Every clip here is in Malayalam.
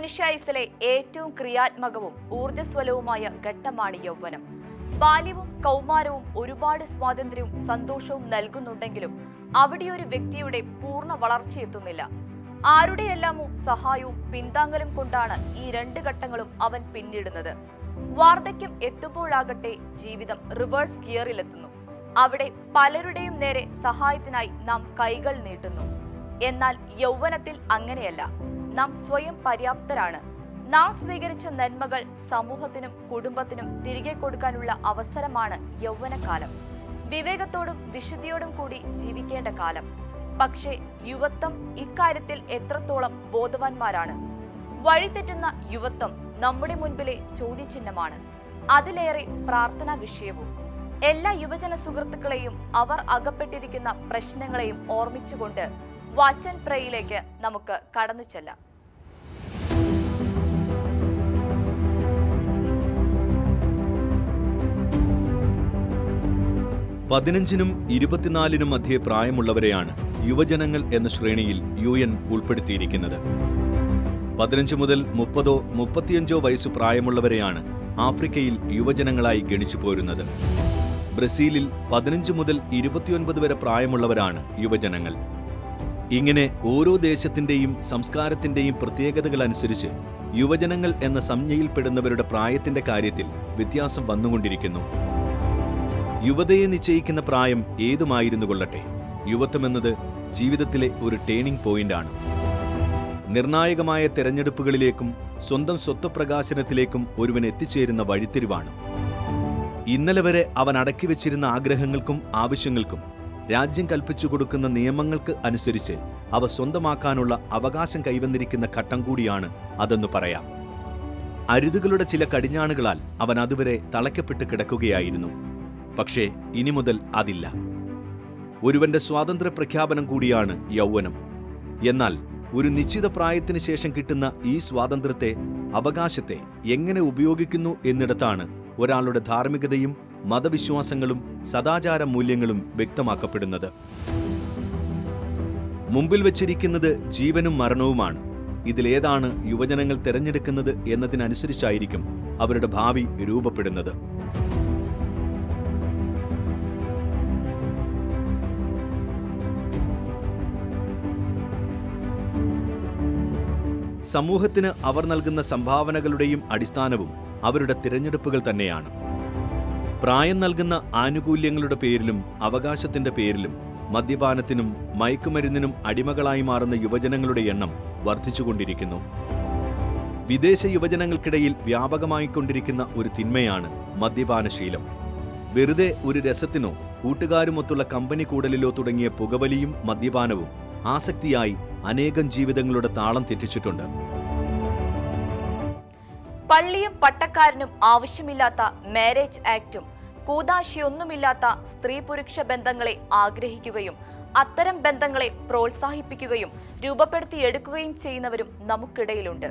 മനുഷ്യായുസിലെ ഏറ്റവും ക്രിയാത്മകവും ഊർജസ്വലവുമായ ഘട്ടമാണ് യൗവനം. ബാല്യവും കൗമാരവും ഒരുപാട് സ്വാതന്ത്ര്യവും സന്തോഷവും നൽകുന്നുണ്ടെങ്കിലും അവിടെ ഒരു വ്യക്തിയുടെ പൂർണ വളർച്ചയെത്തുന്നില്ല. ആരുടെയെല്ലാമോ സഹായവും പിന്താങ്ങലും കൊണ്ടാണ് ഈ രണ്ട് ഘട്ടങ്ങളും അവൻ പിന്നിടുന്നത്. വാർദ്ധക്യം എത്തുമ്പോഴാകട്ടെ ജീവിതം റിവേഴ്സ് ഗിയറിലെത്തുന്നു. അവിടെ പലരുടെയും നേരെ സഹായത്തിനായി നാം കൈകൾ നീട്ടുന്നു. എന്നാൽ യൗവനത്തിൽ അങ്ങനെയല്ല. നാം സ്വയം പര്യാപ്തരാണ്. നാം സ്വീകരിച്ച നന്മകൾ സമൂഹത്തിനും കുടുംബത്തിനും തിരികെ കൊടുക്കാനുള്ള അവസരമാണ് യൗവനകാലം. വിവേകത്തോടും വിശുദ്ധിയോടും കൂടി ജീവിക്കേണ്ട കാലം. പക്ഷേ യുവത്വം ഇക്കാര്യത്തിൽ എത്രത്തോളം ബോധവാന്മാരാണ്? വഴിതെറ്റുന്ന യുവത്വം നമ്മുടെ മുൻപിലെ ചോദ്യചിഹ്നമാണ്. അതിലേറെ പ്രാർത്ഥനാ വിഷയവും. എല്ലാ യുവജന സുഹൃത്തുക്കളെയും അവർ അകപ്പെട്ടിരിക്കുന്ന പ്രശ്നങ്ങളെയും ഓർമ്മിച്ചുകൊണ്ട് വാച്ചൻ പ്രയിലേക്ക് നമുക്ക് കടന്നു ചെല്ലാം. പതിനഞ്ചിനും ഇരുപത്തിനാലിനും മധ്യേ പ്രായമുള്ളവരെയാണ് യുവജനങ്ങൾ എന്ന ശ്രേണിയിൽ യു എൻ ഉൾപ്പെടുത്തിയിരിക്കുന്നത്. പതിനഞ്ച് മുതൽ മുപ്പതോ മുപ്പത്തിയഞ്ചോ വയസ്സ് പ്രായമുള്ളവരെയാണ് ആഫ്രിക്കയിൽ യുവജനങ്ങളായി ഗണിച്ചു പോരുന്നത്. ബ്രസീലിൽ പതിനഞ്ച് മുതൽ ഇരുപത്തിയൊൻപത് വരെ പ്രായമുള്ളവരാണ് യുവജനങ്ങൾ. ഇങ്ങനെ ഓരോ ദേശത്തിന്റെയും സംസ്കാരത്തിന്റെയും പ്രത്യേകതകൾ അനുസരിച്ച് യുവജനങ്ങൾ എന്ന സംജ്ഞയിൽപ്പെടുന്നവരുടെ പ്രായത്തിന്റെ കാര്യത്തിൽ വ്യത്യാസം വന്നുകൊണ്ടിരിക്കുന്നു. യുവതയെ നിശ്ചയിക്കുന്ന പ്രായം ഏതുമായിരുന്നു കൊള്ളട്ടെ യുവത്വമെന്നത് ജീവിതത്തിലെ ഒരു ടേണിംഗ് പോയിന്റാണ്. നിർണായകമായ തെരഞ്ഞെടുപ്പുകളിലേക്കും സ്വന്തം സ്വത്വപ്രകാശനത്തിലേക്കും ഒരുവൻ എത്തിച്ചേരുന്ന വഴിത്തിരിവാണ്. ഇന്നലെ വരെ അവൻ അടക്കി വച്ചിരുന്ന ആഗ്രഹങ്ങൾക്കും ആവശ്യങ്ങൾക്കും രാജ്യം കൽപ്പിച്ചു കൊടുക്കുന്ന നിയമങ്ങൾക്ക് അനുസരിച്ച് അവ സ്വന്തമാക്കാനുള്ള അവകാശം കൈവന്നിരിക്കുന്ന ഘട്ടം കൂടിയാണ് അതെന്ന് പറയാം. അരുതുകളുടെ ചില കടിഞ്ഞാണുകളാൽ അവൻ അതുവരെ തളയ്ക്കപ്പെട്ട് കിടക്കുകയായിരുന്നു. പക്ഷേ ഇനി മുതൽ അതില്ല. ഒരുവന്റെ സ്വാതന്ത്ര്യ പ്രഖ്യാപനം കൂടിയാണ് യൗവനം. എന്നാൽ ഒരു നിശ്ചിത പ്രായത്തിന് ശേഷം കിട്ടുന്ന ഈ സ്വാതന്ത്ര്യത്തെ അവകാശത്തെ എങ്ങനെ ഉപയോഗിക്കുന്നു എന്നിടത്താണ് ഒരാളുടെ ധാർമ്മികതയും മതവിശ്വാസങ്ങളും സദാചാര മൂല്യങ്ങളും വ്യക്തമാക്കപ്പെടുന്നത്. മുമ്പിൽ വച്ചിരിക്കുന്നത് ജീവനും മരണവുമാണ്. ഇതിലേതാണ് യുവജനങ്ങൾ തിരഞ്ഞെടുക്കുന്നത് എന്നതിനനുസരിച്ചായിരിക്കും അവരുടെ ഭാവി രൂപപ്പെടുന്നത്. സമൂഹത്തിന് അവർ നൽകുന്ന സംഭാവനകളുടെയും അടിസ്ഥാനവും അവരുടെ തിരഞ്ഞെടുപ്പുകൾ തന്നെയാണ്. പ്രായം നൽകുന്ന ആനുകൂല്യങ്ങളുടെ പേരിലും അവകാശത്തിന്റെ പേരിലും മദ്യപാനത്തിനും മയക്കുമരുന്നിനും അടിമകളായി മാറുന്ന യുവജനങ്ങളുടെ എണ്ണം വർദ്ധിച്ചുകൊണ്ടിരിക്കുന്നു. വിദേശ യുവജനങ്ങൾക്കിടയിൽ വ്യാപകമായിക്കൊണ്ടിരിക്കുന്ന ഒരു തിന്മയാണ് മദ്യപാനശീലം. വെറുതെ ഒരു രസത്തിനോ കൂട്ടുകാരുമൊത്തുള്ള കമ്പനി കൂടലിലോ തുടങ്ങിയ പുകവലിയും മദ്യപാനവും ആസക്തിയായി അനേകം ജീവിതങ്ങളുടെ താളം തെറ്റിച്ചിട്ടുണ്ട്. പള്ളിയും പട്ടക്കാരനും ആവശ്യമില്ലാത്ത മാരേജ് ആക്ടും കൂതാശിയൊന്നുമില്ലാത്ത സ്ത്രീ പുരുഷ ബന്ധങ്ങളെ ആഗ്രഹിക്കുകയും അത്തരം ബന്ധങ്ങളെ പ്രോത്സാഹിപ്പിക്കുകയും രൂപപ്പെടുത്തിയെടുക്കുകയും ചെയ്യുന്നവരും നമുക്കിടയിലുണ്ട്.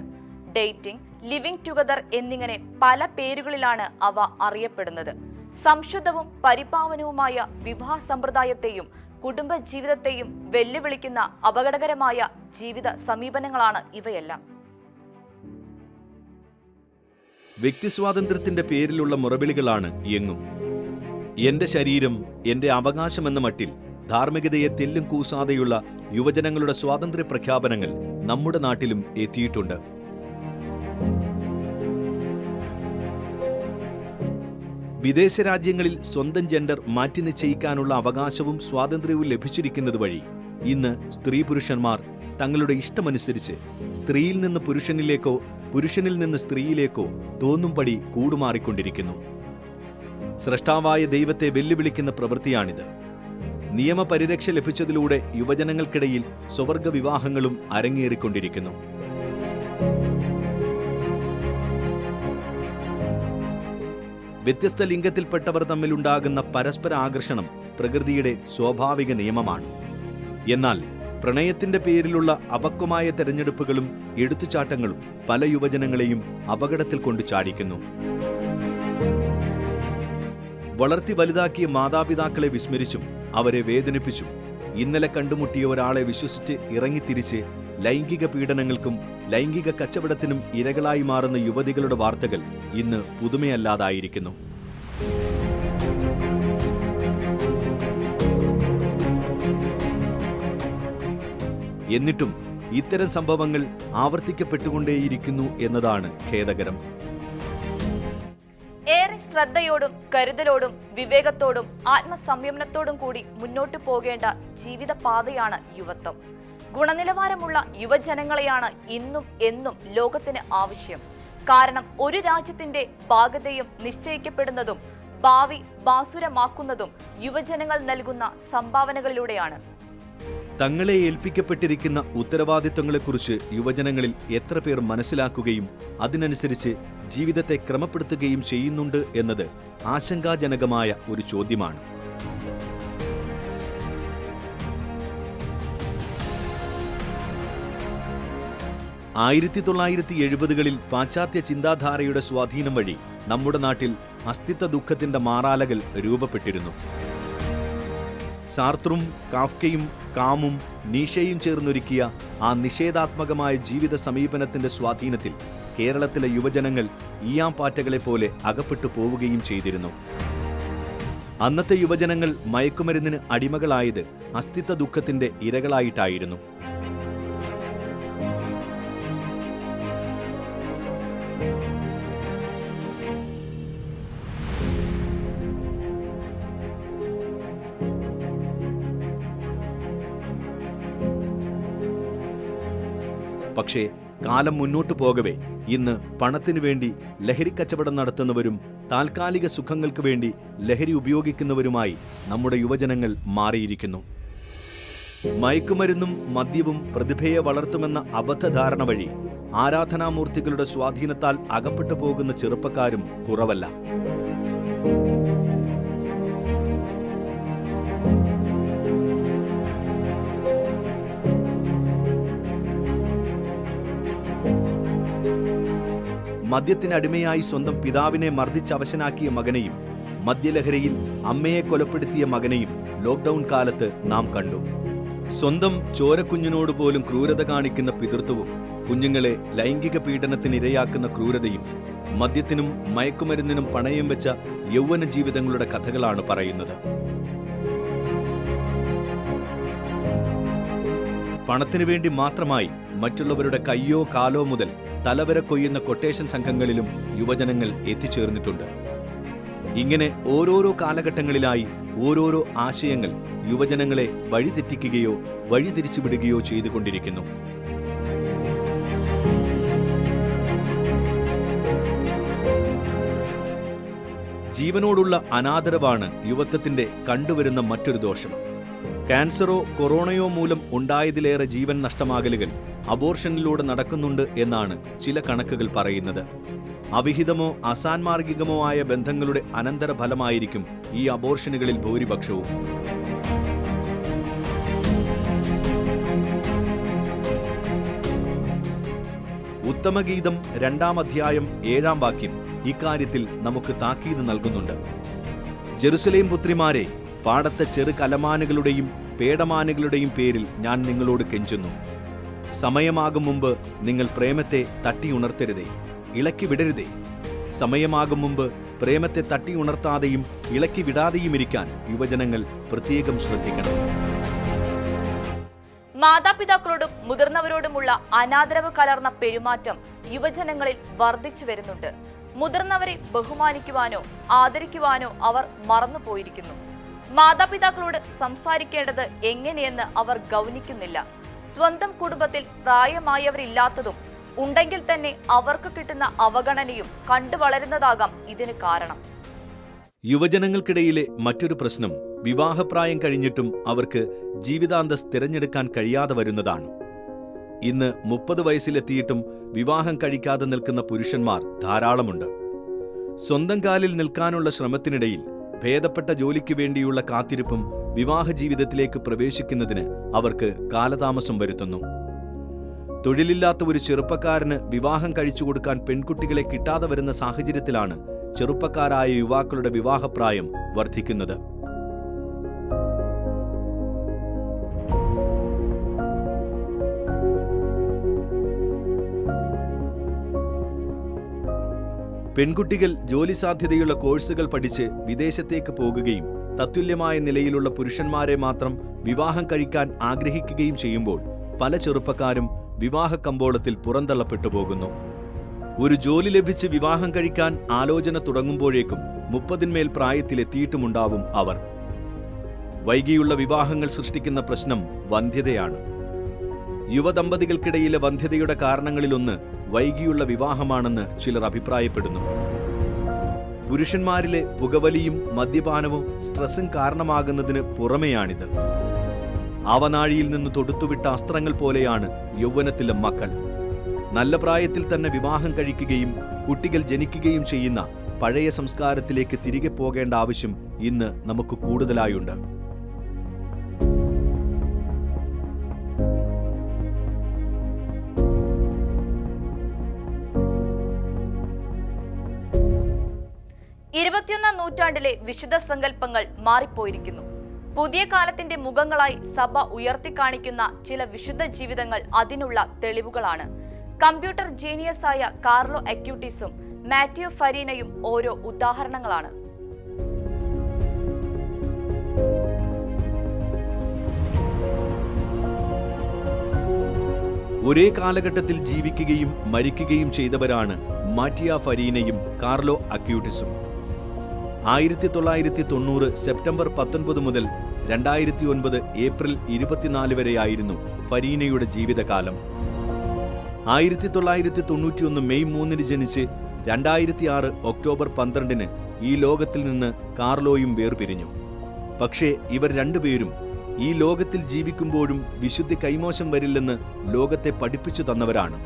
ഡേറ്റിംഗ് ലിവിംഗ് ടുഗദർ എന്നിങ്ങനെ പല പേരുകളിലാണ് അവ അറിയപ്പെടുന്നത്. സംശുദ്ധവും പരിപാവനവുമായ വിവാഹ സമ്പ്രദായത്തെയും കുടുംബ ജീവിതത്തെയും വെല്ലുവിളിക്കുന്ന അപകടകരമായ ജീവിത സമീപനങ്ങളാണ് ഇവയെല്ലാം. വ്യക്തിസ്വാതന്ത്ര്യത്തിന്റെ പേരിലുള്ള മുറവിളികളാണ് എങ്ങും. എന്റെ ശരീരം എന്റെ അവകാശമെന്ന മട്ടിൽ ധാർമ്മികതയെ തെല്ലും കൂസാതെയുള്ള യുവജനങ്ങളുടെ സ്വാതന്ത്ര്യ പ്രഖ്യാപനങ്ങൾ നമ്മുടെ നാട്ടിലും എത്തിയിട്ടുണ്ട്. വിദേശ രാജ്യങ്ങളിൽ സ്വന്തം ജെൻഡർ മാറ്റി നിശ്ചയിക്കാനുള്ള അവകാശവും സ്വാതന്ത്ര്യവും ലഭിച്ചിരിക്കുന്നത് വഴി ഇന്ന് സ്ത്രീ പുരുഷന്മാർ തങ്ങളുടെ ഇഷ്ടമനുസരിച്ച് സ്ത്രീയിൽ നിന്ന് പുരുഷനിലേക്കോ പുരുഷനിൽ നിന്ന് സ്ത്രീയിലേക്കോ തോന്നുംപടി കൂടുമാറിക്കൊണ്ടിരിക്കുന്നു. സ്രഷ്ടാവായ ദൈവത്തെ വെല്ലുവിളിക്കുന്ന പ്രവൃത്തിയാണിത്. നിയമപരിരക്ഷ ലഭിച്ചതിലൂടെ യുവജനങ്ങൾക്കിടയിൽ സ്വവർഗ വിവാഹങ്ങളും അരങ്ങേറിക്കൊണ്ടിരിക്കുന്നു. വ്യത്യസ്ത ലിംഗത്തിൽപ്പെട്ടവർ തമ്മിലുണ്ടാകുന്ന പരസ്പര ആകർഷണം പ്രകൃതിയുടെ സ്വാഭാവിക നിയമമാണ്. എന്നാൽ പ്രണയത്തിന്റെ പേരിലുള്ള അപക്വമായ തെരഞ്ഞെടുപ്പുകളും എടുത്തുചാട്ടങ്ങളും പല യുവജനങ്ങളെയും അപകടത്തിൽ കൊണ്ടു ചാടിക്കുന്നു വളർത്തി വലുതാക്കിയ മാതാപിതാക്കളെ വിസ്മരിച്ചും അവരെ വേദനിപ്പിച്ചും ഇന്നലെ കണ്ടുമുട്ടിയ ഒരാളെ വിശ്വസിച്ച് ഇറങ്ങിത്തിരിച്ച് ലൈംഗിക പീഡനങ്ങൾക്കും ലൈംഗിക കച്ചവടത്തിനും ഇരകളായി മാറുന്ന യുവതികളുടെ വാർത്തകൾ ഇന്ന് പുതുമയല്ലാതായിരിക്കുന്നു. എന്നിട്ടും ഇത്തരം സംഭവങ്ങൾ ആവർത്തിക്കപ്പെട്ടുകൊണ്ടേയിരിക്കുന്നു എന്നതാണ് ഖേദകരം. ഏറെ ശ്രദ്ധയോടും കരുതലോടും വിവേകത്തോടും ആത്മസംയമനത്തോടും കൂടി മുന്നോട്ടു പോകേണ്ട ജീവിതപാതയാണ് യുവത്വം. ഗുണനിലവാരമുള്ള യുവജനങ്ങളെയാണ് ഇന്നും എന്നും ലോകത്തിന് ആവശ്യം. കാരണം ഒരു രാജ്യത്തിന്റെ ഭാഗതയും നിശ്ചയിക്കപ്പെടുന്നതും ഭാവി ബാസുരമാക്കുന്നതും യുവജനങ്ങൾ നൽകുന്ന സംഭാവനകളിലൂടെയാണ്. തങ്ങളെ ഏൽപ്പിക്കപ്പെട്ടിരിക്കുന്ന ഉത്തരവാദിത്വങ്ങളെക്കുറിച്ച് യുവജനങ്ങളിൽ എത്ര പേർ മനസ്സിലാക്കുകയും അതിനനുസരിച്ച് ജീവിതത്തെ ക്രമപ്പെടുത്തുകയും ചെയ്യുന്നുണ്ട് എന്നത് ആശങ്കാജനകമായ ഒരു ചോദ്യമാണ്. ആയിരത്തി തൊള്ളായിരത്തി എഴുപതുകളിൽ പാശ്ചാത്യ ചിന്താധാരയുടെ സ്വാധീനം വഴി നമ്മുടെ നാട്ടിൽ അസ്തിത്വ ദുഃഖത്തിന്റെ മാറാലകൾ രൂപപ്പെട്ടിരുന്നു. സാർത്രും കാഫ്കയും കാമും നീഷയും ചേർന്നൊരുക്കിയ ആ നിഷേധാത്മകമായ ജീവിത സമീപനത്തിന്റെ സ്വാധീനത്തിൽ കേരളത്തിലെ യുവജനങ്ങൾ ഈയാംപാറ്റകളെ പോലെ അകപ്പെട്ടു പോവുകയും ചെയ്തിരുന്നു. അന്നത്തെ യുവജനങ്ങൾ മയക്കുമരുന്നിന് അടിമകളായത് അസ്തിത്വ ദുഃഖത്തിന്റെ ഇരകളായിട്ടായിരുന്നു. പക്ഷേ കാലം മുന്നോട്ടു പോകവേ ഇന്ന് പണത്തിനു വേണ്ടി ലഹരി കച്ചവടം നടത്തുന്നവരും താൽക്കാലിക സുഖങ്ങൾക്ക് വേണ്ടി ലഹരി ഉപയോഗിക്കുന്നവരുമായി നമ്മുടെ യുവജനങ്ങൾ മാറിയിരിക്കുന്നു. മയക്കുമരുന്നും മദ്യവും പ്രതിഭയെ വളർത്തുമെന്ന അബദ്ധധാരണ വഴി ആരാധനാമൂർത്തികളുടെ സ്വാധീനത്താൽ അകപ്പെട്ടു പോകുന്ന ചെറുപ്പക്കാരും കുറവല്ല. മദ്യത്തിനടിമയായി സ്വന്തം പിതാവിനെ മർദ്ദിച്ചവശനാക്കിയ മകനെയും മദ്യലഹരിയിൽ അമ്മയെ കൊലപ്പെടുത്തിയ മകനെയും ലോക്ക്ഡൌൺ കാലത്ത് നാം കണ്ടു. സ്വന്തം ചോരക്കുഞ്ഞിനോട് പോലും ക്രൂരത കാണിക്കുന്ന പിതൃത്വവും കുഞ്ഞുങ്ങളെ ലൈംഗിക പീഡനത്തിനിരയാക്കുന്ന ക്രൂരതയും മദ്യത്തിനും മയക്കുമരുന്നിനും പണയം വെച്ച യൗവന ജീവിതങ്ങളുടെ കഥകളാണ് പറയുന്നത്. പണത്തിനു വേണ്ടി മാത്രമായി മറ്റുള്ളവരുടെ കയ്യോ കാലോ മുതൽ തലവരെ കൊയ്യുന്ന കൊട്ടേഷൻ സംഘങ്ങളിലും യുവജനങ്ങൾ എത്തിച്ചേർന്നിട്ടുണ്ട്. ഇങ്ങനെ ഓരോരോ കാലഘട്ടങ്ങളിലായി ഓരോരോ ആശയങ്ങൾ യുവജനങ്ങളെ വഴിതെറ്റിക്കുകയോ വഴിതിരിച്ചുവിടുകയോ ചെയ്തുകൊണ്ടിരിക്കുന്നു. ജീവനോടുള്ള അനാദരവാണ് യുവത്വത്തിന്റെ കണ്ടുവരുന്ന മറ്റൊരു ദോഷം. ക്യാൻസറോ കൊറോണയോ മൂലം ഉണ്ടായതിലേറെ ജീവൻ നഷ്ടമാകലുകൾ അബോർഷനിലൂടെ നടക്കുന്നുണ്ട് എന്നാണ് ചില കണക്കുകൾ പറയുന്നത്. അവിഹിതമോ അസാൻമാർഗികമോ ആയ ബന്ധങ്ങളുടെ അനന്തരഫലമായിരിക്കും ഈ അബോർഷനുകളിൽ ഭൂരിപക്ഷവും. ഉത്തമഗീതം രണ്ടാം അധ്യായം ഏഴാം വാക്യം ഇക്കാര്യത്തിൽ നമുക്ക് താക്കീത് നൽകുന്നുണ്ട്. ജെറുസലേം പുത്രിമാരെ പാടത്തെ ചെറു കലമാനുകളുടെയും പേടമാനുകളുടെയും പേരിൽ ഞാൻ നിങ്ങളോട് കെഞ്ചുന്നു. സമയമാകും മുമ്പ് നിങ്ങൾ പ്രേമത്തെ തട്ടിയുണർത്തരുതേ ഇളക്കി വിടരുതേ. സമയമാകും മുമ്പ് പ്രേമത്തെ തട്ടിയുണർത്താതെയും ഇളക്കി വിടാതെയും ഇരിക്കാൻ യുവജനങ്ങൾ പ്രത്യേകം ശ്രദ്ധിക്കണം. മാതാപിതാക്കളോടും മുതിർന്നവരോടുമുള്ള അനാദരവ് കലർന്ന പെരുമാറ്റം യുവജനങ്ങളിൽ വർദ്ധിച്ചു വരുന്നുണ്ട്. മുതിർന്നവരെ ബഹുമാനിക്കുവാനോ ആദരിക്കുവാനോ അവർ മറന്നുപോയിരിക്കുന്നു. മാതാപിതാക്കളോട് സംസാരിക്കേണ്ടത് എങ്ങനെയെന്ന് അവർ ഗൗനിക്കുന്നില്ല. സ്വന്തം കുടുംബത്തിൽ പ്രായമായവരില്ലാത്തതും ഉണ്ടെങ്കിൽ തന്നെ അവർക്ക് കിട്ടുന്ന അവഗണനയും കണ്ടു വളരുന്നതാകാം ഇതിന് കാരണം. യുവജനങ്ങൾക്കിടയിലെ മറ്റൊരു പ്രശ്നം വിവാഹപ്രായം കഴിഞ്ഞിട്ടും അവർക്ക് ജീവിതാന്തസ് തിരഞ്ഞെടുക്കാൻ കഴിയാതെ വരുന്നതാണ്. ഇന്ന് മുപ്പത് വയസ്സിലെത്തിയിട്ടും വിവാഹം കഴിക്കാതെ നിൽക്കുന്ന പുരുഷന്മാർ ധാരാളമുണ്ട്. സ്വന്തം കാലിൽ നിൽക്കാനുള്ള ശ്രമത്തിനിടയിൽ ഭേദപ്പെട്ട ജോലിക്ക് വേണ്ടിയുള്ള കാത്തിരിപ്പും വിവാഹ ജീവിതത്തിലേക്ക് പ്രവേശിക്കുന്നതിന് അവർക്ക് കാലതാമസം വരുത്തുന്നു. തൊഴിലില്ലാത്ത ഒരു ചെറുപ്പക്കാരന് വിവാഹം കഴിച്ചു കൊടുക്കാൻ പെൺകുട്ടികളെ കിട്ടാതെ വരുന്ന സാഹചര്യത്തിലാണ് ചെറുപ്പക്കാരായ യുവാക്കളുടെ വിവാഹപ്രായം വർദ്ധിക്കുന്നത്. പെൺകുട്ടികൾ ജോലി സാധ്യതയുള്ള കോഴ്സുകൾ പഠിച്ച് വിദേശത്തേക്ക് പോകുകയും തത്തുല്യമായ നിലയിലുള്ള പുരുഷന്മാരെ മാത്രം വിവാഹം കഴിക്കാൻ ആഗ്രഹിക്കുകയും ചെയ്യുമ്പോൾ പല ചെറുപ്പക്കാരും വിവാഹ കമ്പോളത്തിൽ പുറന്തള്ളപ്പെട്ടു പോകുന്നു. ഒരു ജോലി ലഭിച്ച് വിവാഹം കഴിക്കാൻ ആലോചന തുടങ്ങുമ്പോഴേക്കും മുപ്പതിന്മേൽ പ്രായത്തിലെത്തിയിട്ടുമുണ്ടാവും അവർ. വൈകിയുള്ള വിവാഹങ്ങൾ സൃഷ്ടിക്കുന്ന പ്രശ്നം വന്ധ്യതയാണ്. യുവദമ്പതികൾക്കിടയിലെ വന്ധ്യതയുടെ കാരണങ്ങളിലൊന്ന് വൈകിയുള്ള വിവാഹമാണെന്ന് ചിലർ അഭിപ്രായപ്പെടുന്നു. പുരുഷന്മാരിലെ പുകവലിയും മദ്യപാനവും സ്ട്രെസ്സും കാരണമാകുന്നതിന് പുറമെയാണിത്. ആവനാഴിയിൽ നിന്ന് തൊടുത്തുവിട്ട അസ്ത്രങ്ങൾ പോലെയാണ് യൗവനത്തിലെ മക്കൾ. നല്ല പ്രായത്തിൽ തന്നെ വിവാഹം കഴിക്കുകയും കുട്ടികൾ ജനിക്കുകയും ചെയ്യുന്ന പഴയ സംസ്കാരത്തിലേക്ക് തിരികെ പോകേണ്ട ആവശ്യം ഇന്ന് നമുക്ക് കൂടുതലായുണ്ട്. നൂറ്റാണ്ടിലെ വിശുദ്ധ സങ്കല്പങ്ങൾ മാറിപ്പോയിരിക്കുന്നു. പുതിയ കാലത്തിന്റെ മുഖങ്ങളായി സഭ ഉയർത്തിക്കാണിക്കുന്ന ചില വിശുദ്ധ ജീവിതങ്ങൾ അതിനുള്ള തെളിവുകളാണ്. കമ്പ്യൂട്ടർ ജീനിയസ് ആയ കാർലോ അക്യൂട്ടിസും മാത്യു ഫരീനയും ഓരോ ഉദാഹരണങ്ങളാണ്. ഒരേ കാലഘട്ടത്തിൽ ജീവിക്കുകയും മരിക്കുകയും ചെയ്തവരാണ് മാറ്റിയ ഫരീനയും കാർലോ അക്യൂട്ടിസും. ആയിരത്തി തൊള്ളായിരത്തി തൊണ്ണൂറ് സെപ്റ്റംബർ പത്തൊൻപത് മുതൽ രണ്ടായിരത്തി ഒൻപത് ഏപ്രിൽ ഇരുപത്തിനാല് വരെയായിരുന്നു ഫരീനയുടെ ജീവിതകാലം. ആയിരത്തി തൊള്ളായിരത്തി തൊണ്ണൂറ്റിയൊന്ന് മെയ് മൂന്നിന് ജനിച്ച് രണ്ടായിരത്തി ആറ് ഒക്ടോബർ പന്ത്രണ്ടിന് ഈ ലോകത്തിൽ നിന്ന് കാർലോയും വേർപിരിഞ്ഞു. പക്ഷേ ഇവർ രണ്ടുപേരും ഈ ലോകത്തിൽ ജീവിക്കുമ്പോഴും വിശുദ്ധി കൈമോശം വരില്ലെന്ന് ലോകത്തെ പഠിപ്പിച്ചു തന്നവരാണ്.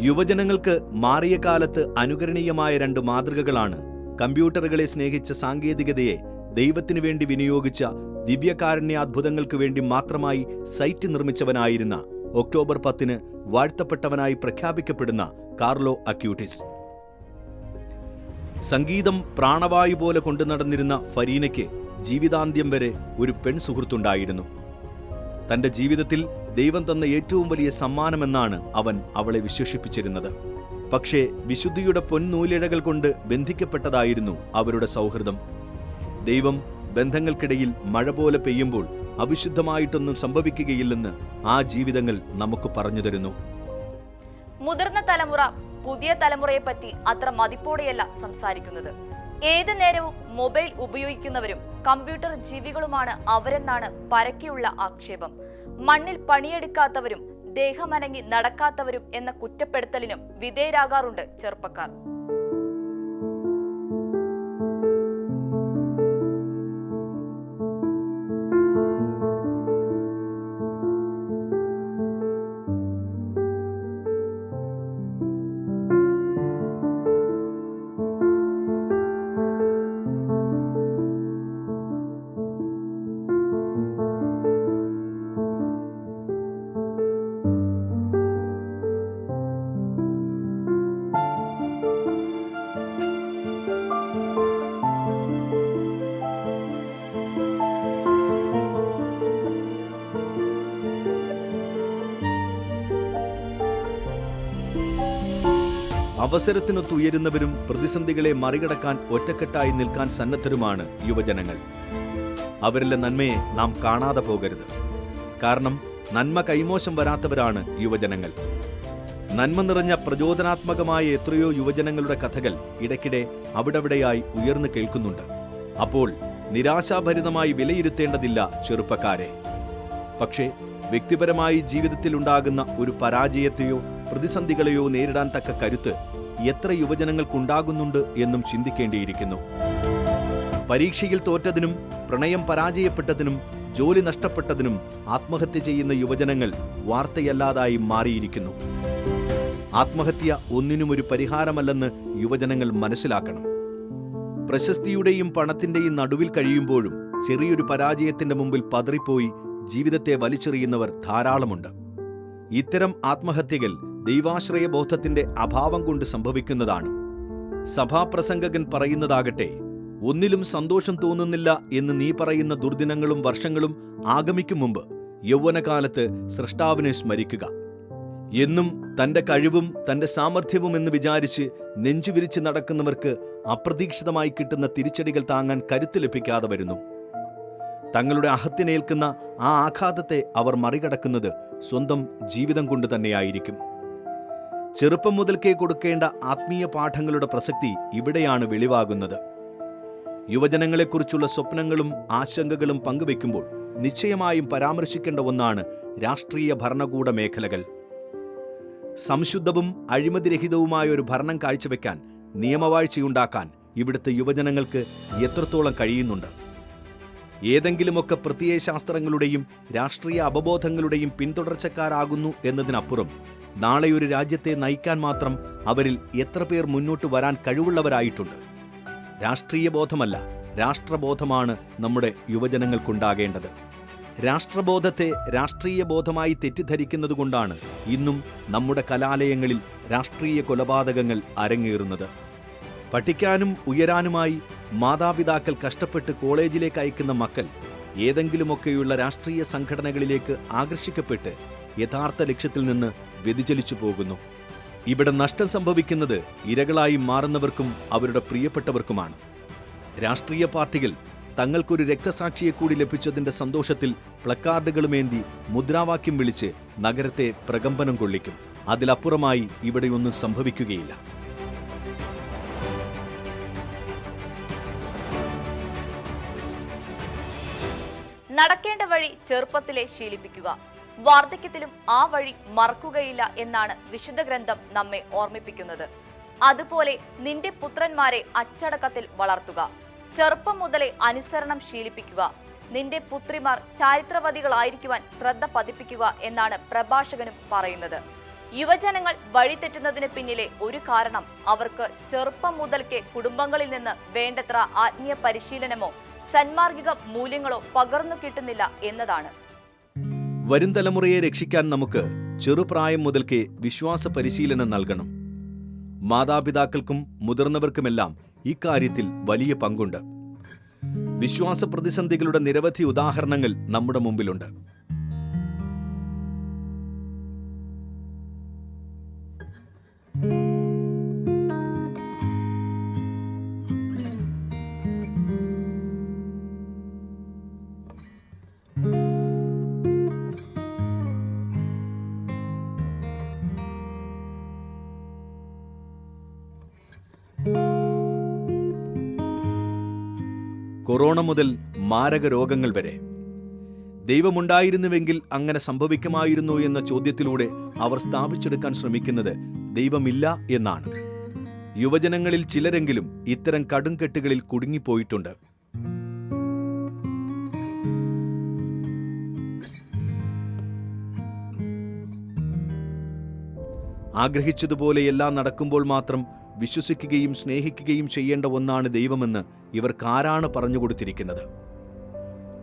യുവജനങ്ങൾക്ക് മാറിയ കാലത്ത് അനുകരണീയമായ രണ്ട് മാതൃകകളാണ് കമ്പ്യൂട്ടറുകളെ സ്നേഹിച്ച സാങ്കേതികതയെ ദൈവത്തിനു വേണ്ടി വിനിയോഗിച്ച ദിവ്യകാരുണ്യാത്ഭുതങ്ങൾക്ക് വേണ്ടി മാത്രമായി സൈറ്റ് നിർമ്മിച്ചവനായിരുന്ന ഒക്ടോബർ പത്തിന് വാഴ്ത്തപ്പെട്ടവനായി പ്രഖ്യാപിക്കപ്പെടുന്ന കാർലോ അക്യൂട്ടിസ്. സംഗീതം പ്രാണവായു പോലെ കൊണ്ടു നടന്നിരുന്ന ഫരീനയ്ക്ക് ജീവിതാന്ത്യം വരെ ഒരു പെൺ സുഹൃത്തുണ്ടായിരുന്നു. തന്റെ ജീവിതത്തിൽ ദൈവം തന്ന ഏറ്റവും വലിയ സമ്മാനമെന്നാണ് അവൻ അവളെ വിശേഷിപ്പിച്ചിരുന്നത്. പക്ഷേ വിശുദ്ധിയുടെ പൊന്നൂലിഴകൾ കൊണ്ട് ബന്ധിക്കപ്പെട്ടതായിരുന്നു അവരുടെ സൗഹൃദം. ദൈവം ബന്ധങ്ങൾക്കിടയിൽ മഴ പോലെ പെയ്യുമ്പോൾ അവിശുദ്ധമായിട്ടൊന്നും സംഭവിക്കുകയില്ലെന്ന് ആ ജീവിതങ്ങൾ നമുക്ക് പറഞ്ഞു തരുന്നു. മുതിർന്ന തലമുറ പുതിയ തലമുറയെ പറ്റി അത്ര മതിപ്പോടെയല്ല സംസാരിക്കുന്നത്. ഏത് നേരവും മൊബൈൽ ഉപയോഗിക്കുന്നവരും കമ്പ്യൂട്ടർ ജീവികളുമാണ് അവരെന്നാണ് പരക്കെയുള്ള ആക്ഷേപം. മണ്ണിൽ പണിയെടുക്കാത്തവരും ദേഹമനങ്ങി നടക്കാത്തവരും എന്ന കുറ്റപ്പെടുത്തലിനും വിധേയരാകാറുണ്ട് ചെറുപ്പക്കാർ. അവസരത്തിനൊത്തുയരുന്നവരും പ്രതിസന്ധികളെ മറികടക്കാൻ ഒറ്റക്കെട്ടായി നിൽക്കാൻ സന്നദ്ധരുമാണ് യുവജനങ്ങൾ. അവരിലെ നന്മയെ നാം കാണാതെ പോകരുത്. കാരണം നന്മ കൈമോശം വരാത്തവരാണ് യുവജനങ്ങൾ. നന്മ നിറഞ്ഞ പ്രചോദനാത്മകമായ എത്രയോ യുവജനങ്ങളുടെ കഥകൾ ഇടയ്ക്കിടെ അവിടവിടെയായി ഉയർന്നു കേൾക്കുന്നുണ്ട്. അപ്പോൾ നിരാശാഭരിതമായി വിലയിരുത്തേണ്ടതില്ല ചെറുപ്പക്കാരെ. പക്ഷേ വ്യക്തിപരമായി ജീവിതത്തിലുണ്ടാകുന്ന ഒരു പരാജയത്തെയോ പ്രതിസന്ധികളെയോ നേരിടാൻ തക്ക കരുത്ത് എത്ര യുവജനങ്ങൾക്കുണ്ടാകുന്നുണ്ട് എന്നും ചിന്തിക്കേണ്ടിയിരിക്കുന്നു. പരീക്ഷയിൽ തോറ്റതിനും പ്രണയം പരാജയപ്പെട്ടതിനും ജോലി നഷ്ടപ്പെട്ടതിനും ആത്മഹത്യ ചെയ്യുന്ന യുവജനങ്ങൾ വാർത്തയല്ലാതായി മാറിയിരിക്കുന്നു. ആത്മഹത്യ ഒന്നിനും ഒരു പരിഹാരമല്ലെന്ന് യുവജനങ്ങൾ മനസ്സിലാക്കണം. പ്രശസ്തിയുടെയും പണത്തിന്റെയും നടുവിൽ കഴിയുമ്പോഴും ചെറിയൊരു പരാജയത്തിന്റെ മുമ്പിൽ പതറിപ്പോയി ജീവിതത്തെ വലിച്ചെറിയുന്നവർ ധാരാളമുണ്ട്. ഇത്തരം ആത്മഹത്യകൾ ദൈവാശ്രയ ബോധത്തിന്റെ അഭാവം കൊണ്ട് സംഭവിക്കുന്നതാണ്. സഭാപ്രസംഗകൻ പറയുന്നതാകട്ടെ ഒന്നിലും സന്തോഷം തോന്നുന്നില്ല എന്ന് നീ പറയുന്ന ദുർദിനങ്ങളും വർഷങ്ങളും ആഗമിക്കും മുമ്പ് യൗവനകാലത്ത് സൃഷ്ടാവിനെ സ്മരിക്കുക. എന്നും തന്റെ കഴിവും തന്റെ സാമർഥ്യവും എന്ന് വിചാരിച്ച് നെഞ്ചുവിരിച്ച് നടക്കുന്നവർക്ക് അപ്രതീക്ഷിതമായി കിട്ടുന്ന തിരിച്ചടികൾ താങ്ങാൻ കരുത്ത് ലഭിക്കാതെ വരുന്നു. തങ്ങളുടെ അഹത്തിനേൽക്കുന്ന ആ ആഘാതത്തെ അവർ മറികടക്കുന്നത് സ്വന്തം ജീവിതം കൊണ്ട് തന്നെയായിരിക്കും. ചെറുപ്പം മുതൽക്കേ കൊടുക്കേണ്ട ആത്മീയ പാഠങ്ങളുടെ പ്രസക്തി ഇവിടെയാണ് വെളിവാകുന്നത്. യുവജനങ്ങളെക്കുറിച്ചുള്ള സ്വപ്നങ്ങളും ആശങ്കകളും പങ്കുവെക്കുമ്പോൾ നിശ്ചയമായും പരാമർശിക്കേണ്ട ഒന്നാണ് രാഷ്ട്രീയ ഭരണകൂട മേഖലകൾ. സംശുദ്ധവും അഴിമതിരഹിതവുമായ ഒരു ഭരണം കാഴ്ചവെക്കാൻ നിയമവാഴ്ചയുണ്ടാക്കാൻ ഇവിടുത്തെ യുവജനങ്ങൾക്ക് എത്രത്തോളം കഴിയുന്നുണ്ട്? ഏതെങ്കിലുമൊക്കെ പ്രത്യയശാസ്ത്രങ്ങളുടെയും രാഷ്ട്രീയ അവബോധങ്ങളുടെയും പിന്തുടർച്ചക്കാരാകുന്നു എന്നതിനപ്പുറം നാളെ ഒരു രാജ്യത്തെ നയിക്കാൻ മാത്രം അവരിൽ എത്ര പേർ മുന്നോട്ട് വരാൻ കഴിവുള്ളവരായിട്ടുണ്ട്. രാഷ്ട്രീയ ബോധമല്ല രാഷ്ട്രബോധമാണ് നമ്മുടെ യുവജനങ്ങൾക്കുണ്ടാകേണ്ടത്. രാഷ്ട്രബോധത്തെ രാഷ്ട്രീയ ബോധമായി തെറ്റിദ്ധരിക്കുന്നതുകൊണ്ടാണ് ഇന്നും നമ്മുടെ കലാലയങ്ങളിൽ രാഷ്ട്രീയ കൊലപാതകങ്ങൾ അരങ്ങേറുന്നത്. പഠിക്കാനും ഉയരാനുമായി മാതാപിതാക്കൾ കഷ്ടപ്പെട്ട് കോളേജിലേക്ക് അയക്കുന്ന മക്കൾ ഏതെങ്കിലുമൊക്കെയുള്ള രാഷ്ട്രീയ സംഘടനകളിലേക്ക് ആകർഷിക്കപ്പെട്ട് യഥാർത്ഥ ലക്ഷ്യത്തിൽ നിന്ന് വ്യതിചലിച്ചു പോകുന്നു. ഇവിടെ നഷ്ടം സംഭവിക്കുന്നത് ഇരകളായി മാറുന്നവർക്കും അവരുടെ പ്രിയപ്പെട്ടവർക്കുമാണ്. രാഷ്ട്രീയ പാർട്ടികൾ തങ്ങൾക്കൊരു രക്തസാക്ഷിയെ കൂടി ലഭിച്ചതിന്റെ സന്തോഷത്തിൽ പ്ലക്കാർഡുകളുമേന്തി മുദ്രാവാക്യം വിളിച്ച് നഗരത്തെ പ്രകമ്പനം കൊള്ളിക്കും. അതിലപ്പുറമായി ഇവിടെയൊന്നും സംഭവിക്കുകയില്ല. നടക്കേണ്ട വഴി ചെറുപ്പത്തിലെ ശീലിപ്പിക്കുക. വാർദ്ധക്യത്തിലും ആ വഴി മറക്കുകയില്ല എന്നാണ് വിശുദ്ധ ഗ്രന്ഥം നമ്മെ ഓർമ്മിപ്പിക്കുന്നത്. അതുപോലെ നിന്റെ പുത്രന്മാരെ അച്ചടക്കത്തിൽ വളർത്തുക. ചെറുപ്പം മുതലേ അനുസരണം ശീലിപ്പിക്കുക. നിന്റെ പുത്രിമാർ ചാരിത്രവതികളായിരിക്കുവാൻ ശ്രദ്ധ പതിപ്പിക്കുക എന്നാണ് പ്രഭാഷകനും പറയുന്നത്. യുവജനങ്ങൾ വഴിതെറ്റുന്നതിന് പിന്നിലെ ഒരു കാരണം അവർക്ക് ചെറുപ്പം മുതൽക്കേ കുടുംബങ്ങളിൽ നിന്ന് വേണ്ടത്ര ആത്മീയ പരിശീലനമോ സന്മാർഗിക മൂല്യങ്ങളോ പകർന്നു കിട്ടുന്നില്ല എന്നതാണ്. വരും തലമുറയെ രക്ഷിക്കാൻ നമുക്ക് ചെറുപ്രായം മുതൽക്കേ വിശ്വാസ പരിശീലനം നൽകണം. മാതാപിതാക്കൾക്കും മുതിർന്നവർക്കുമെല്ലാം ഇക്കാര്യത്തിൽ വലിയ പങ്കുണ്ട്. വിശ്വാസ പ്രതിസന്ധികളുടെ നിരവധി ഉദാഹരണങ്ങൾ നമ്മുടെ മുമ്പിലുണ്ട്. കൊറോണ മുതൽ മാരക രോഗങ്ങൾ വരെ. ദൈവമുണ്ടായിരുന്നുവെങ്കിൽ അങ്ങനെ സംഭവിക്കുമായിരുന്നു എന്ന ചോദ്യത്തിലൂടെ അവർ സ്ഥാപിച്ചെടുക്കാൻ ശ്രമിക്കുന്നത് ദൈവമില്ല എന്നാണ്. യുവജനങ്ങളിൽ ചിലരെങ്കിലും ഇത്തരം കടുംകെട്ടുകളിൽ കുടുങ്ങിപ്പോയിട്ടുണ്ട്. ആഗ്രഹിച്ചതുപോലെ എല്ലാം നടക്കുമ്പോൾ മാത്രം വിശ്വസിക്കുകയും സ്നേഹിക്കുകയും ചെയ്യേണ്ട ഒന്നാണ് ദൈവമെന്ന് ഇവർക്കാരാണ് പറഞ്ഞുകൊടുത്തിരിക്കുന്നത്.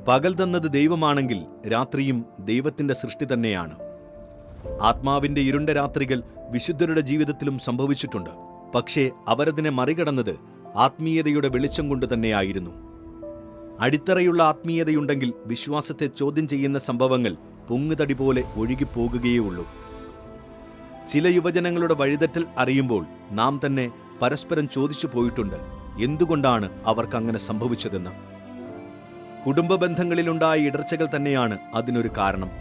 പകൽ തന്നത് ദൈവമാണെങ്കിൽ രാത്രിയും ദൈവത്തിന്റെ സൃഷ്ടി തന്നെയാണ്. ആത്മാവിന്റെ ഇരുണ്ട രാത്രികൾ വിശുദ്ധരുടെ ജീവിതത്തിലും സംഭവിച്ചിട്ടുണ്ട്. പക്ഷേ അവരതിനെ മറികടന്നത് ആത്മീയതയുടെ വെളിച്ചം കൊണ്ട് തന്നെയായിരുന്നു. അടിത്തറയുള്ള ആത്മീയതയുണ്ടെങ്കിൽ വിശ്വാസത്തെ ചോദ്യം ചെയ്യുന്ന സംഭവങ്ങൾ പൊങ്ങുതടി പോലെ ഒഴുകിപ്പോകുകയുള്ളൂ ചില യുവജനങ്ങളുടെ വഴിതെറ്റൽ അറിയുമ്പോൾ നാം തന്നെ പരസ്പരം ചോദിച്ചു പോയിട്ടുണ്ട് എന്തുകൊണ്ടാണ് അവർക്കങ്ങനെ സംഭവിച്ചതെന്ന്. കുടുംബ ബന്ധങ്ങളിലുണ്ടായ ഇടർച്ചകൾ തന്നെയാണ് അതിനൊരു കാരണം.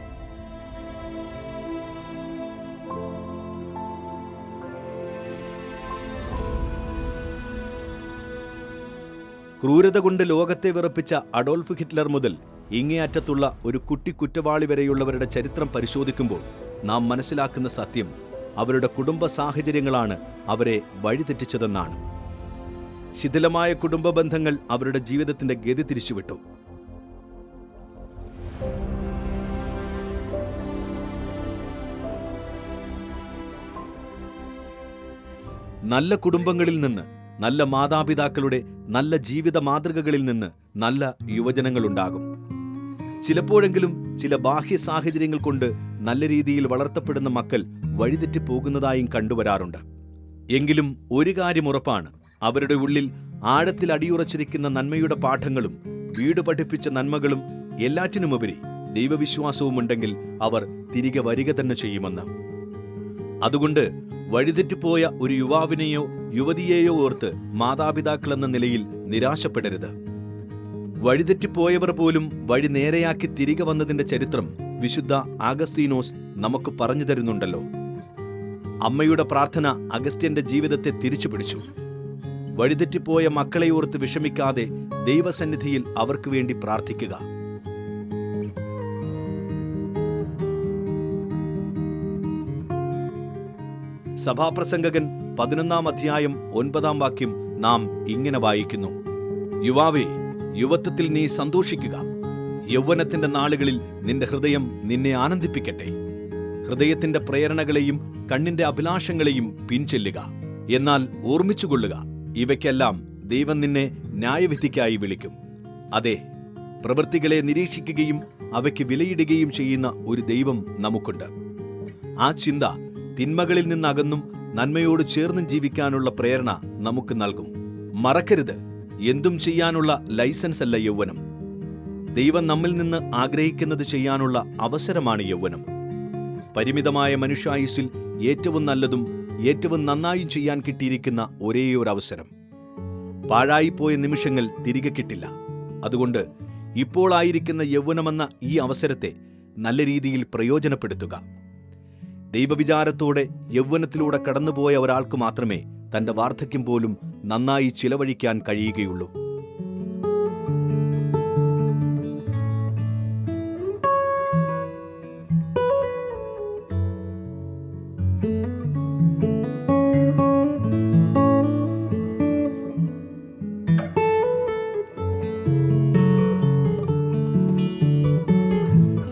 ക്രൂരത കൊണ്ട് ലോകത്തെ വിറപ്പിച്ച അഡോൾഫ് ഹിറ്റ്ലർ മുതൽ ഇങ്ങേയറ്റത്തുള്ള ഒരു കുട്ടി കുറ്റവാളി വരെയുള്ളവരുടെ ചരിത്രം പരിശോധിക്കുമ്പോൾ നാം മനസ്സിലാക്കുന്ന സത്യം അവരുടെ കുടുംബ സാഹചര്യങ്ങളാണ് അവരെ വഴിതെറ്റിച്ചതെന്നാണ്. ശിഥിലമായ കുടുംബ ബന്ധങ്ങൾ അവരുടെ ജീവിതത്തിന്റെ ഗതി തിരിച്ചുവിട്ടു. നല്ല കുടുംബങ്ങളിൽ നിന്ന് നല്ല മാതാപിതാക്കളുടെ നല്ല ജീവിത മാതൃകകളിൽ നിന്ന് നല്ല യുവജനങ്ങളുണ്ടാകും. ചിലപ്പോഴെങ്കിലും ചില ബാഹ്യ സാഹചര്യങ്ങൾ കൊണ്ട് നല്ല രീതിയിൽ വളർത്തപ്പെടുന്ന മക്കൾ വഴിതെറ്റി പോകുന്നതായും കണ്ടുവരാറുണ്ട്. എങ്കിലും ഒരു കാര്യം ഉറപ്പാണ് അവരുടെ ഉള്ളിൽ ആഴത്തിൽ അടിയുറച്ചിരിക്കുന്ന നന്മയുടെ പാഠങ്ങളും വീട് പഠിപ്പിച്ച നന്മകളും എല്ലാറ്റിനുമുപരി ദൈവവിശ്വാസവും ഉണ്ടെങ്കിൽ അവർ തിരികെ വരിക തന്നെ ചെയ്യുമെന്ന്. അതുകൊണ്ട് വഴിതെറ്റിപ്പോയ ഒരു യുവാവിനെയോ യുവതിയെയോ ഓർത്ത് മാതാപിതാക്കളെന്ന നിലയിൽ നിരാശപ്പെടരുത്. വഴിതെറ്റിപ്പോയവർ പോലും വഴി നേരെയാക്കി തിരികെ വന്നതിന്റെ ചരിത്രം വിശുദ്ധ ആഗസ്തീനോസ് നമുക്ക് പറഞ്ഞു തരുന്നുണ്ടല്ലോ. അമ്മയുടെ പ്രാർത്ഥന അഗസ്ത്യന്റെ ജീവിതത്തെ തിരിച്ചു പിടിച്ചു. വഴിതെറ്റിപ്പോയ മക്കളെ ഓർത്ത് വിഷമിക്കാതെ ദൈവസന്നിധിയിൽ അവർക്ക് വേണ്ടി പ്രാർത്ഥിക്കുക. സഭാപ്രസംഗകൻ പതിനൊന്നാം അധ്യായം ഒൻപതാം വാക്യം നാം ഇങ്ങനെ വായിക്കുന്നു. യുവാവേ യുവത്വത്തിൽ നീ സന്തോഷിക്കുക. യൗവനത്തിന്റെ നാളുകളിൽ നിന്റെ ഹൃദയം നിന്നെ ആനന്ദിപ്പിക്കട്ടെ. ഹൃദയത്തിന്റെ പ്രേരണകളെയും കണ്ണിന്റെ അഭിലാഷങ്ങളെയും പിൻചെല്ലുക. എന്നാൽ ഓർമ്മിച്ചുകൊള്ളുക ഇവയ്ക്കെല്ലാം ദൈവം നിന്നെ ന്യായവിധിക്കായി വിളിക്കും. അതെ പ്രവൃത്തികളെ നിരീക്ഷിക്കുകയും അവയ്ക്ക് വിലയിടുകയും ചെയ്യുന്ന ഒരു ദൈവം നമുക്കുണ്ട്. ആ ചിന്ത തിന്മകളിൽ നിന്നകന്നും നന്മയോട് ചേർന്നും ജീവിക്കാനുള്ള പ്രേരണ നമുക്ക് നൽകും. മറക്കരുത്. എന്തും ചെയ്യാനുള്ള ലൈസൻസ് അല്ല യൗവനം. ദൈവം നമ്മിൽ നിന്ന് ആഗ്രഹിക്കുന്നത് ചെയ്യാനുള്ള അവസരമാണ് യൗവനം. പരിമിതമായ മനുഷ്യായുസിൽ ഏറ്റവും നല്ലതും ഏറ്റവും നന്നായും ചെയ്യാൻ കിട്ടിയിരിക്കുന്ന ഒരേയൊരു അവസരം പാഴായിപ്പോയ നിമിഷങ്ങൾ തിരികെ കിട്ടില്ല. അതുകൊണ്ട് ഇപ്പോൾ ആയിരിക്കുന്ന യൗവനമെന്ന ഈ അവസരത്തെ നല്ല രീതിയിൽ പ്രയോജനപ്പെടുത്തുക. ദൈവവിചാരത്തോടെ യൗവനത്തിലൂടെ കടന്നുപോയ ഒരാൾക്ക് മാത്രമേ തന്റെ വാർദ്ധക്യം പോലും നന്നായി ചിലവഴിക്കാൻ കഴിയുകയുള്ളൂ.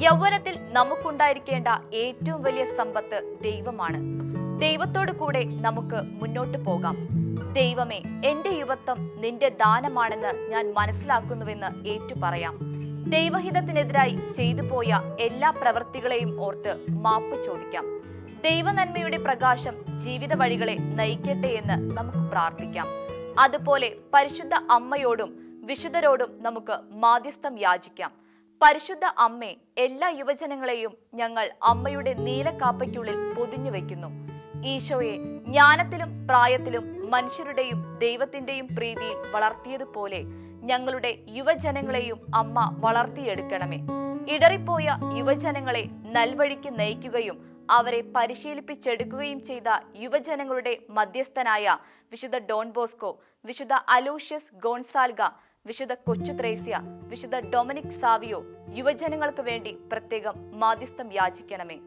യൗവനത്തിൽ നമുക്കുണ്ടായിരിക്കേണ്ട ഏറ്റവും വലിയ സമ്പത്ത് ദൈവമാണ്. ദൈവത്തോടു കൂടെ നമുക്ക് മുന്നോട്ട് പോകാം. ദൈവമേ എന്റെ യുവത്വം നിന്റെ ദാനമാണെന്ന് ഞാൻ മനസ്സിലാക്കുന്നുവെന്ന് ഏറ്റുപറയാം. ദൈവഹിതത്തിനെതിരായി ചെയ്തു പോയ എല്ലാ പ്രവൃത്തികളെയും ഓർത്ത് മാപ്പ് ചോദിക്കാം. ദൈവനന്മയുടെ പ്രകാശം ജീവിത വഴികളെ നയിക്കട്ടെ എന്ന് നമുക്ക് പ്രാർത്ഥിക്കാം. അതുപോലെ പരിശുദ്ധ അമ്മയോടും വിശുദ്ധരോടും നമുക്ക് മാധ്യസ്ഥം യാചിക്കാം. പരിശുദ്ധ അമ്മേ എല്ലാ യുവജനങ്ങളെയും ഞങ്ങൾ അമ്മയുടെ നീലക്കാപ്പയ്ക്കുള്ളിൽ പൊതിഞ്ഞു വയ്ക്കുന്നു ഈശോയെ ജ്ഞാനത്തിലും പ്രായത്തിലും മനുഷ്യരുടെയും ദൈവത്തിന്റെയും പ്രീതിയിൽ വളർത്തിയതുപോലെ ഞങ്ങളുടെ യുവജനങ്ങളെയും അമ്മ വളർത്തിയെടുക്കണമേ. ഇടറിപ്പോയ യുവജനങ്ങളെ നൽവഴിക്ക് നയിക്കുകയും അവരെ പരിശീലിപ്പിച്ചെടുക്കുകയും ചെയ്ത യുവജനങ്ങളുടെ മധ്യസ്ഥനായ വിശുദ്ധ ഡോൺ ബോസ്കോ വിശുദ്ധ അലൂഷ്യസ് ഗോൺസാൽഗ വിശുദ്ധ കൊച്ചു ത്രേസ്യ വിശുദ്ധ ഡൊമിനിക് സാവിയോ യുവജനങ്ങൾക്ക് വേണ്ടി പ്രത്യേകം മാധ്യസ്ഥം യാചിക്കണമേ.